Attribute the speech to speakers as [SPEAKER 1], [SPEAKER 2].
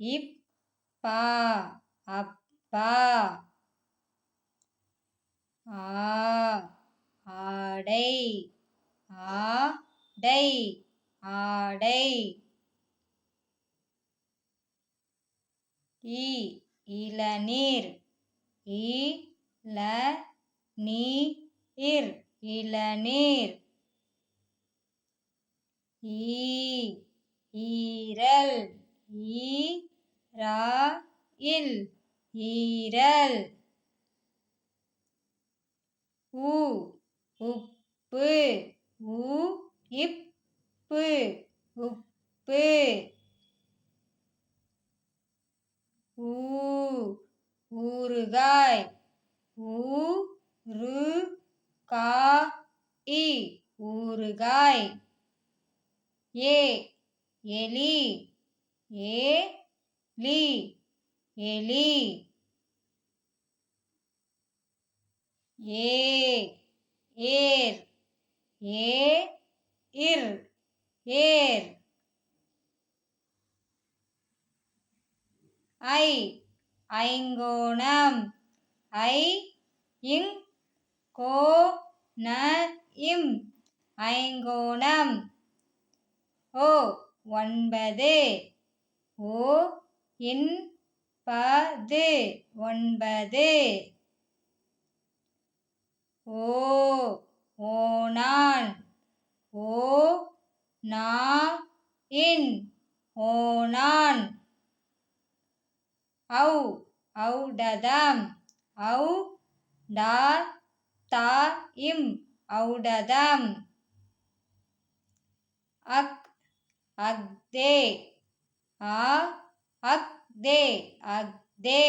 [SPEAKER 1] இப் பா அப்பா. ஆ ஆடை ஆடை ஆடை. இ இளநீர் இ ல நீ இர் இளநீர். ஈ ஈரல் ஈ ரா இல் ஈரல். உ உப்பு. உ இப்பு. உப்பு. ஊ ஊறுகாய். ஊ ரு கா இ ஊறுகாய். ஏ எலி ஏ லி எலி. ஏ ஏர் ஏ இர் ஏர். ஐ ஐங்கோணம். ஐ இங் கோ ந இம். ஐங்கோணம். ஓ ஒன்பது. ஓ இன் பது ஒன்பது. ஓ ஓணான் ஓ நா இன் ஓணான் ஔ ஔடதம். ஔ டா தா இம் ஔடதம். அக் अग्दे अग्दे अग्दे।